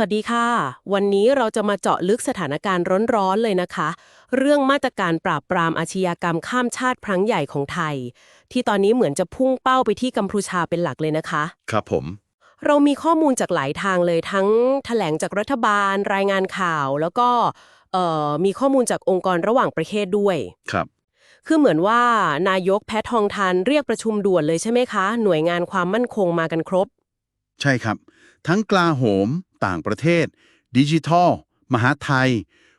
วัสดีค่ะ วันนี้เราจะมาเจาะลึกสถานการณ์ร้อนๆเลยนะคะ เรื่องมาตรการปราบปรามอาชญากรรมข้ามชาติครั้งใหญ่ของไทย ที่ตอนนี้เหมือนจะพุ่งเป้าไปที่กัมพูชาเป็นหลักเลยนะคะ ครับผม เรามีข้อมูลจากหลายทางเลยทั้งแถลงจากรัฐบาล รายงานข่าว แล้วก็เอ่อมีข้อมูลจากองค์กรระหว่างประเทศด้วยครับคือเหมือนว่านายกแพทองทานเรียกประชุมด่วนเลยใช่ไหมคะ หน่วยงานความมั่นคงมากันครบ ใช่ครับ ทั้งกลาโหม ต่างประเทศ ดิจิทัล มหาไทย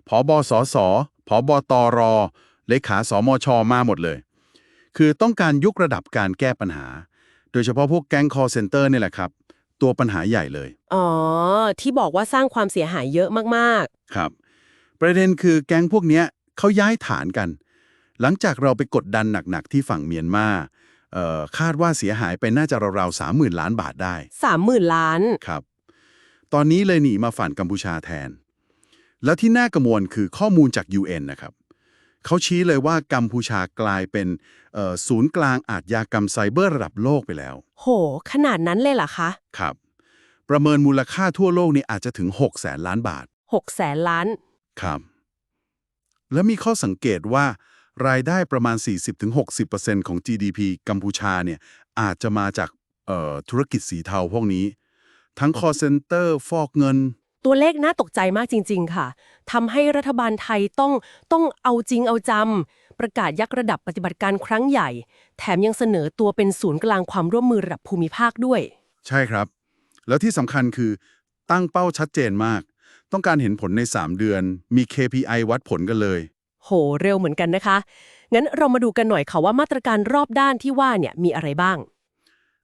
ผอบอสสผอบอตอรอเลขาสมช มาหมดเลย คือต้องการยกระดับการแก้ปัญหา โดยเฉพาะพวกแก๊ง call center นี่แหละครับ ตัวปัญหาใหญ่เลย อ๋อ ที่บอกว่าสร้างความเสียหายเยอะมากครับ ประเด็นคือแก๊งพวกเนี้ยเขาย้ายฐานกัน หลังจากเราไปกดดันหนักๆ ที่ฝั่งเมียนมาเอ่อคาดว่าเสียหายไปน่าจะราวๆสามหมื่นล้านบาทได้ๆสามหมื่นล้านครับ ตอนนี้เลยหนีมาฝั่งกัมพูชาแทน แล้วที่น่ากังวลคือข้อมูลจาก UN นะครับเขาชี้เลยว่ากัมพูชากลายเป็นเอ่อศูนย์กลางอาชญากรรมไซเบอร์ระดับโลกไปแล้ว โห ขนาดนั้นเลยเหรอคะ ครับ ประเมินมูลค่าทั่วโลกนี่อาจจะถึง6แสนล้านบาทหกแสนล้าน ครับ และมีข้อสังเกตว่ารายได้ประมาณ 40-60%ของ GDP กัมพูชาเนี่ยอาจจะมาจากเอ่อธุรกิจสีเทาพวกนี้ ทั้ง call center ฟอกเงิน ตัวเลขน่าตกใจมากจริง ๆ ค่ะทำให้รัฐบาลไทยต้องต้องเอาจริงเอาจำประกาศยักระดับปฏิบัติการครั้งใหญ่ แถมยังเสนอตัวเป็นศูนย์กลางความร่วมมือระดับภูมิภาคด้วย ใช่ครับ แล้วที่สำคัญคือตั้งเป้าชัดเจนมาก ต้องการเห็นผลใน 3 เดือน มี KPI วัดผลกันเลย โห เร็วเหมือนกันนะคะ งั้นเรามาดูกันหน่อยค่ะว่ามาตรการรอบด้านที่ว่าเนี่ยมีอะไรบ้าง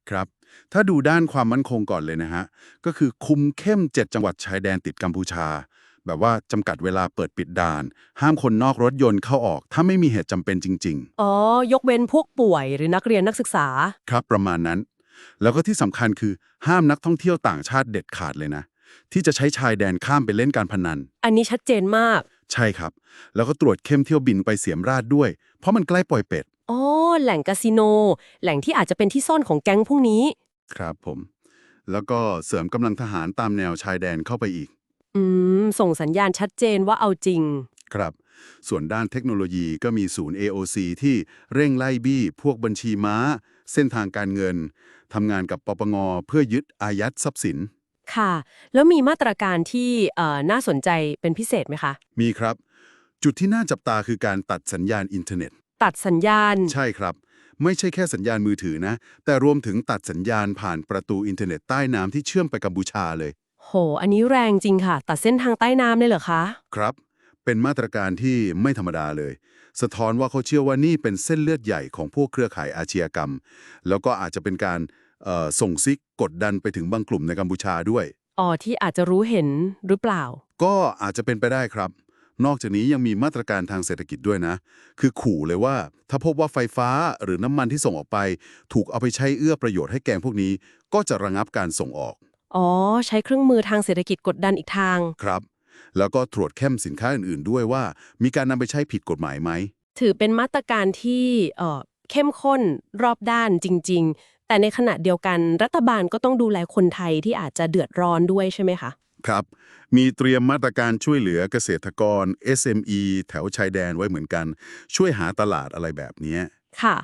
ครับ ถ้าดูด้านความมั่นคงก่อนเลยนะฮะ ก็คือคุมเข้ม 7 จังหวัดชายแดนติดกัมพูชา แบบว่าจำกัดเวลาเปิดปิดด่าน ห้ามคนนอกรถยนต์เข้าออก ถ้าไม่มีเหตุจำเป็นจริง อ๋อ ยกเว้นพวกป่วยหรือนักเรียนนักศึกษา ๆ ครับประมาณนั้น แล้วก็ที่สำคัญคือห้ามนักท่องเที่ยวต่างชาติเด็ดขาดเลยนะ ที่จะใช้ชายแดนข้ามไปเล่นการพนัน อันนี้ชัดเจนมาก ใช่ครับ แล้วก็ตรวจเข้มเที่ยวบินไปเสียมราชด้วย เพราะมันใกล้ปล่อยเป็ด อ๋อ แหล่งคาสิโน แหล่งที่อาจจะเป็นที่ซ่อนของแก๊งพวกนี้ ครับผม แล้วก็เสริมกำลังทหารตามแนวชายแดนเข้าไปอีก อืม ส่งสัญญาณชัดเจนว่าเอาจริง ครับ ส่วนด้านเทคโนโลยีก็มีศูนย์ AOC ที่เร่งไล่บี้ พวกบัญชีม้า เส้นทางการเงินทำงานกับปปงเพื่อยึดอายัดทรัพย์สิน ค่ะ แล้วมีมาตรการที่เอ่อน่าสนใจเป็นพิเศษไหมคะ มีครับ จุดที่น่าจับตาคือการตัดสัญญาณอินเทอร์เน็ต ตัดสัญญาณ ใช่ครับ ไม่ใช่แค่สัญญาณมือถือนะ แต่รวมถึงตัดสัญญาณผ่านประตูอินเทอร์เน็ตใต้น้ำที่เชื่อมไปกัมพูชาเลย โห อันนี้แรงจริงค่ะ ตัดเส้นทางใต้น้ำเลยเหรอคะ ครับ เป็นมาตรการที่ไม่ธรรมดาเลย สะท้อนว่าเขาเชื่อว่านี่เป็นเส้นเลือดใหญ่ของพวกเครือข่ายอาชญากรรม แล้วก็อาจจะเป็นการเอ่อส่งซิกกดดันไปถึงบางกลุ่มในกัมพูชาด้วยอ๋อที่อาจจะรู้เห็นหรือเปล่า ก็อาจจะเป็นไปได้ครับ นอกจากนี้ยังมีมาตรการทางเศรษฐกิจด้วยนะ คือขู่เลยว่า ถ้าพบว่าไฟฟ้าหรือน้ำมันที่ส่งออกไป ถูกเอาไปใช้เอื้อประโยชน์ให้แกงพวกนี้ ก็จะระงับการส่งออก อ๋อ ใช้เครื่องมือทางเศรษฐกิจกดดันอีกทาง ครับ แล้วก็ตรวจเข้มสินค้าอื่นๆ ด้วยว่า มีการนำไปใช้ผิดกฎหมายไหม ถือเป็นมาตรการที่เอ่อเข้มข้นรอบด้านจริง ๆ แต่ในขณะเดียวกันรัฐบาลก็ต้องดูแลคนไทยที่อาจจะเดือดร้อนด้วยใช่ไหมคะ ครับ มีเตรียมมาตรการช่วยเหลือเกษตรกร SME แถวชายแดนไว้เหมือนกัน ช่วยหาตลาดอะไรแบบเนี้ยค่ะ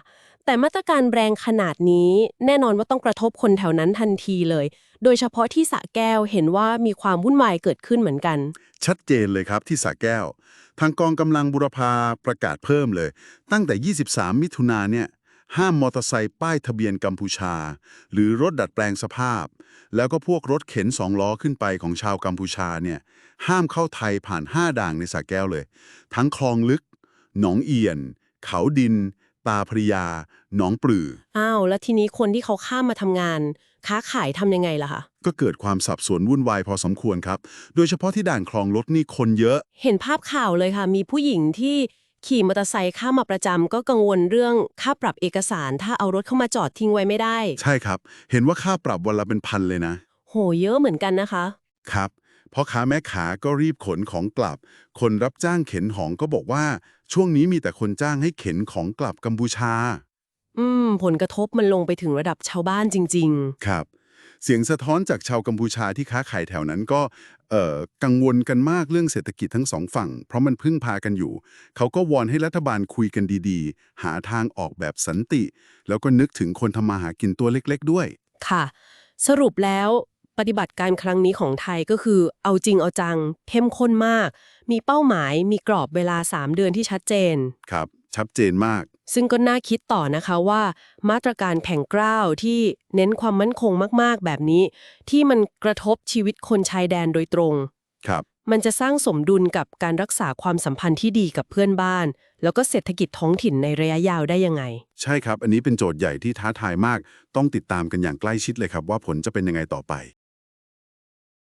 แต่มาตรการแรงขนาดนี้ แน่นอนว่าต้องกระทบคนแถวนั้นทันทีเลย โดยเฉพาะที่สระแก้วเห็นว่ามีความวุ่นวายเกิดขึ้นเหมือนกัน ชัดเจนเลยครับที่สระแก้ว ทางกองกำลังบุรพาประกาศเพิ่มเลย ตั้งแต่ 23 มิถุนาเนี่ย ห้ามมอเตอร์ไซค์ป้ายทะเบียนกัมพูชา หรือรถดัดแปลงสภาพ แล้วก็พวกรถเข็นสองล้อขึ้นไปของชาวกัมพูชาเนี่ยห้ามเข้าไทยผ่าน 5 ด่างในสระแก้วเลย ทั้งคลองลึก หนองเอียน เขาดิน ตาพระยา หนองปลือ อ้าว แล้วทีนี้คนที่เขาข้ามมาทำงาน ค้าขายทำยังไงล่ะคะก็เกิดความสับสนวุ่นวายพอสมควรครับ โดยเฉพาะที่ด่านคลองรถนี่คนเยอะ เห็นภาพข่าวเลยค่ะ มีผู้หญิงที่ ขี่มอเตอร์ไซค์ข้ามมาประจำก็กังวลเรื่องค่าปรับเอกสาร ถ้าเอารถเข้ามาจอดทิ้งไว้ไม่ได้ ใช่ครับ เห็นว่าค่าปรับวันละเป็นพันเลยนะ โหเยอะเหมือนกันนะคะ ครับพ่อค้าแม่ขาก็รีบขนของกลับ คนรับจ้างเข็นของก็บอกว่า ช่วงนี้มีแต่คนจ้างให้เข็นของกลับกัมพูชา อืม ผลกระทบมันลงไปถึงระดับชาวบ้านจริงครับ เสียงสะท้อนจากชาวกัมพูชาที่ค้าขายแถวนั้นก็เอ่อกังวลกันมากเรื่องเศรษฐกิจทั้งสองฝั่ง เพราะมันพึ่งพากันอยู่ เขาก็วอนให้รัฐบาลคุยกันดีๆ หาทางออกแบบสันติ แล้วก็นึกถึงคนทำมาหากินตัวเล็กๆด้วย ค่ะ สรุปแล้วปฏิบัติการครั้งนี้ของไทยก็คือ เอาจริงเอาจังเข้มข้นมาก มีเป้าหมายมีกรอบเวลา 3 เดือนที่ชัดเจน ครับ ชัดเจนมาก ซึ่งก็น่าคิดต่อนะคะว่า มาตรการแข่งกล้าวที่เน้นความมั่นคงมาก ๆ แบบนี้ ที่มันกระทบชีวิตคนชายแดนโดยตรง ครับ มันจะสร้างสมดุลกับการรักษาความสัมพันธ์ที่ดีกับเพื่อนบ้าน แล้วก็เศรษฐกิจท้องถิ่นในระยะยาวได้ยังไง ใช่ครับ อันนี้เป็นโจทย์ใหญ่ที่ท้าทายมาก ต้องติดตามกันอย่างใกล้ชิดเลยครับ ว่าผลจะเป็นยังไงต่อไป